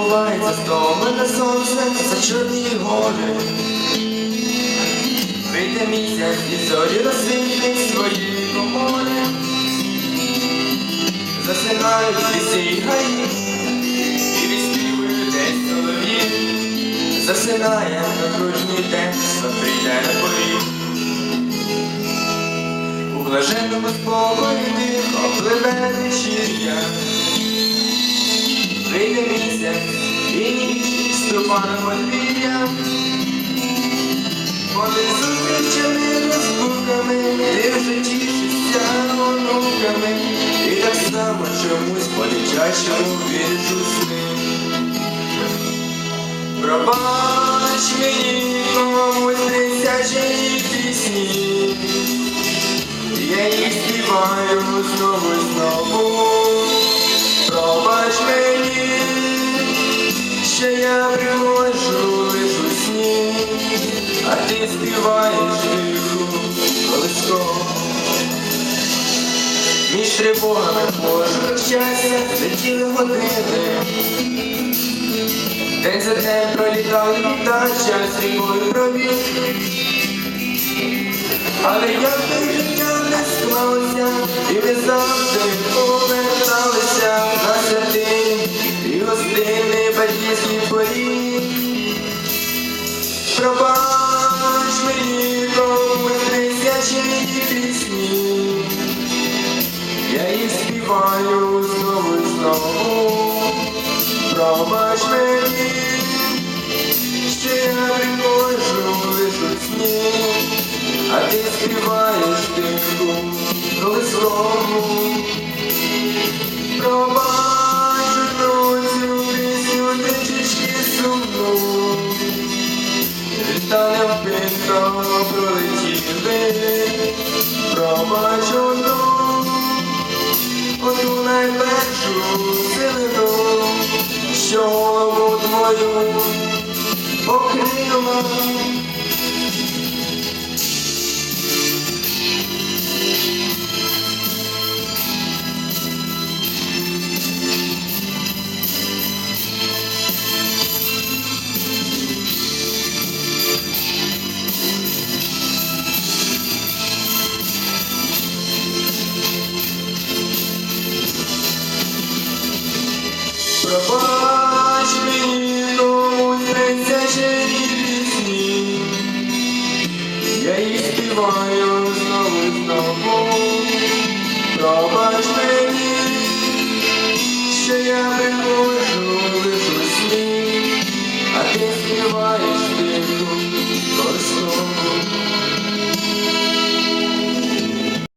ховається стомлене сонце за чорні гори. Вийде місяць і зорі розсвітлить свої комори. Засинають ліси і гаї, і відспівують десь солов'ї. Засинає на кожній день, прийде на поріг. У блаженному спокої тихо пливе вечір'я. Прийде і ніч з туманом подвір'я. Вони зустрічами розлуками, ти вже тішишся онуками, і так само чомусь по-дитячому віриш у сни. Пробач мені комусь тисячі пісні, я їх співаю знову знову. Пробач мені, що я приходжу лиш у сні, а ти співаєш тиху колисково. Між тривогами пошук щастя летіли години. День за днем пролітав та час рікою пробіг. Але як би життя не склалося, і ми завжди співаю знову і знову. Пробач мені, що я приходжу лиш у сні, а ти співаєш тиху колискому. Пробач одну цю пісню тичечки сумну, літа невпинно пролетіли. Пробач найпершу силину, що голову твою покрила я її співаю знову знову. Пробач мені, що я не можу лише сні, а ти співаєш тихо, косну.